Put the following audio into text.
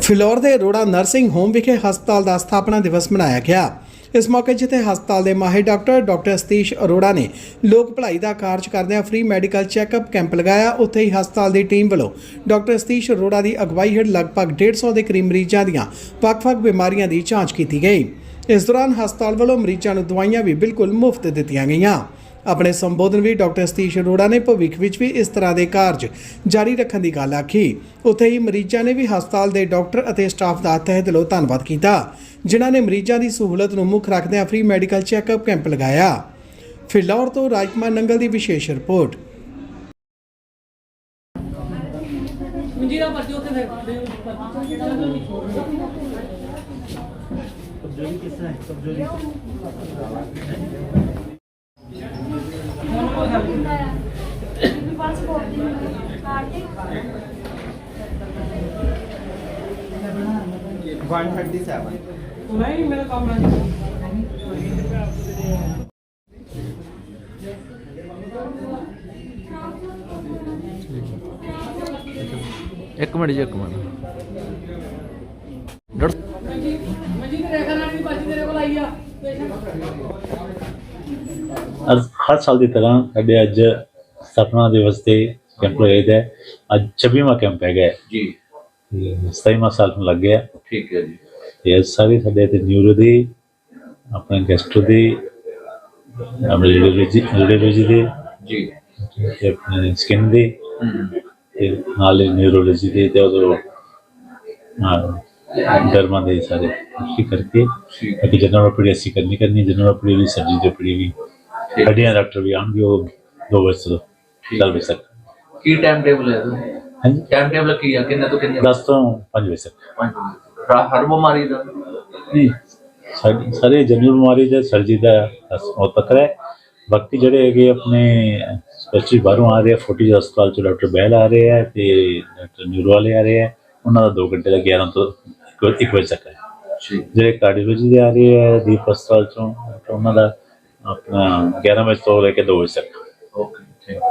ਫਿਲੌਰ ਦੇ Arora nursing home ਵਿਖੇ ਹਸਪਤਾਲ ਦਾ ਸਥਾਪਨਾ ਦਿਵਸ ਮਨਾਇਆ ਗਿਆ। ਇਸ ਮੌਕੇ ਜਿੱਥੇ ਹਸਪਤਾਲ ਦੇ ਮਾਹਿਰ ਡਾਕਟਰ ਡਾਕਟਰ ਸਤੀਸ਼ ਅਰੋੜਾ ਨੇ ਲੋਕ ਭਲਾਈ ਦਾ ਕਾਰਜ ਕਰਦਿਆਂ ਫ੍ਰੀ ਮੈਡੀਕਲ ਚੈੱਕਅਪ ਕੈਂਪ ਲਗਾਇਆ। ਉੱਥੇ ਹੀ ਹਸਪਤਾਲ ਦੀ ਟੀਮ ਵੱਲੋਂ ਡਾਕਟਰ ਸਤੀਸ਼ ਅਰੋੜਾ ਦੀ ਅਗਵਾਈ ਹੇਠ ਲਗਭਗ 150 ਦੇ ਕਰੀਬ ਮਰੀਜ਼ਾਂ ਦੀਆਂ ਵੱਖ-ਵੱਖ ਬਿਮਾਰੀਆਂ ਦੀ ਜਾਂਚ ਕੀਤੀ ਗਈ। ਇਸ ਦੌਰਾਨ ਹਸਪਤਾਲ ਵੱਲੋਂ ਮਰੀਜ਼ਾਂ ਨੂੰ ਦਵਾਈਆਂ ਵੀ ਬਿਲਕੁਲ ਮੁਫਤ ਦਿੱਤੀਆਂ ਗਈਆਂ। ਆਪਣੇ ਸੰਬੋਧਨ ਵਿੱਚ ਡਾਕਟਰ ਸਤੀਸ਼ ਅਰੋੜਾ ਨੇ ਭਵਿੱਖ ਵਿੱਚ ਵੀ ਇਸ ਤਰ੍ਹਾਂ ਦੇ ਕਾਰਜ ਜਾਰੀ ਰੱਖਣ ਦੀ ਗੱਲ ਆਖੀ। ਉੱਥੇ ਹੀ ਮਰੀਜ਼ਾਂ ਨੇ ਵੀ ਹਸਪਤਾਲ ਦੇ ਡਾਕਟਰ ਅਤੇ ਸਟਾਫ ਦਾ ਤਹਿ ਦਿਲੋਂ ਧੰਨਵਾਦ ਕੀਤਾ ਜਿਨ੍ਹਾਂ ਨੇ ਮਰੀਜ਼ਾਂ ਦੀ ਸਹੂਲਤ ਨੂੰ ਮੁੱਖ ਰੱਖਦਿਆਂ ਫ੍ਰੀ ਮੈਡੀਕਲ ਚੈੱਕਅਪ ਕੈਂਪ ਲਗਾਇਆ। ਫਿਲੌਰ ਤੋਂ ਰਾਜਕੁਮਾਰ ਨੰਗਲ ਦੀ ਵਿਸ਼ੇਸ਼ ਰਿਪੋਰਟ। ਮੰਜੀ ਦਾ ਪਰਚੀ ਉੱਥੇ ਫਿਰ ਨਹੀਂ ਮੇਰਾ ਕੰਮ ਇੱਕ ਮਿੰਟ ਜੀ, ਇੱਕ ਮਿੰਟ। ਡਾਕਟਰ ਰੇਖਾ ਨਾਲ ਦੀ ਪਰਚੀ ਤੇਰੇ ਕੋਲ ਆਈ ਆ ਪੇਸ਼ੈਂਟ ਹਰ ਹਰ ਸਾਲ ਦੀ ਤਰ੍ਹਾਂ ਸਾਡੇ ਅੱਜ ਸਥਾਪਨਾ ਦਿਵਸ ਤੇ ਕੈਂਪ ਲਗਾਇਆ ਹੈ ਅੱਜ 26ਵਾਂ ਕੈਂਪ ਹੈਗਾ। ਜੀ। ਤੇ 27ਵਾਂ ਸਾਲ ਨੂੰ ਲੱਗ ਗਿਆ। ਠੀਕ ਹੈ ਜੀ। ਅੱਜ ਸਾਰੇ ਸਾਡੇ ਤੇ ਨਿਊਰੋ ਦੀ ਆਪਣੇ ਗੈਸਟਰੋ ਦੀ ਆਪਣੇ ਰੇਡੀਓਲੋਜੀ ਦੀ ਜੀ। ਤੇ ਆਪਣੇ ਸਕਿਨ ਦੀ ਤੇ ਨਾਲ ਨਿਊਰੋਲੋਜੀ ਦੀ ਤੇ ਉਦੋਂ ਡਰਮਾ ਦੇ ਸਾਰੇ ਕਰਕੇ। ਕਿ ਜਨਰਲ ਅਸੀਂ ਕਰਨੀ ਕਰਨੀ ਜਨਰਲ ਵੀ ਸਰਜਰੀ ਦੀ ਠੀਕ। ਹੱਡੀਆਂ ਡਾਕਟਰ ਵੀ ਆਉਣਗੇ ਉਹ ਦੋ ਵਜੇ ਤੋਂ ਚਾਰ ਵਜੇ ਤੱਕ। ਕੀ ਟਾਈਮ ਟੇਬਲ ਹੈ ਇਹਦਾ? ਹਾਂਜੀ। ਟਾਈਮ ਟੇਬਲ ਕੀ ਹੈ ਕਿੰਨੇ ਤੋਂ ਕਿੰਨੇ 10 ਤੋਂ 5 ਵਜੇ ਤੱਕ। ਪੰਜ ਵਜੇ। ਰਾ- ਹਰ ਬਿਮਾਰੀ ਦਾ? ਨਹੀਂ ਸਾਡੇ ਸਾਰੇ ਜਨਰਲ ਬਿਮਾਰੀ ਦਾ ਸਰਜਰੀ ਦਾ ਉਹ ਤੱਕ ਹੈ ਬਾਕੀ ਜਿਹੜੇ ਹੈਗੇ ਆਪਣੇ ਸਪੈਸ਼ਲੀ ਬਾਹਰੋਂ ਆ ਰਹੇ ਆ ਫੋਰਟੀ ਹਸਪਤਾਲ ਚ ਡਾਕਟਰ ਬਹਿਲ ਆ ਰਹੇ ਆ ਤੇ ਡਾਕਟਰ ਨਿਊਰੋ ਵਾਲੇ ਆ ਰਹੇ ਆ ਉਹਨਾਂ ਦਾ 2 ਘੰਟੇ ਦਾ 11 ਤੋਂ 1 ਵਜੇ ਤੱਕ ਹੈ। ਠੀਕ। ਜਿਹੜੇ ਕਾਰਡੀਓਲੋਜੀ ਦੇ ਆ ਰਹੇ ਆ ਦੀਪ ਹਸਪਤਾਲ ਚੋਂ ਡਾਕਟਰ ਉਹਨਾਂ ਦਾ ਆਪਣਾ 11 ਵਜੇ ਤੋਂ ਲੈ ਕੇ 2 ਵਜੇ ਤੱਕ। ਓਕੇ ਠੀਕ।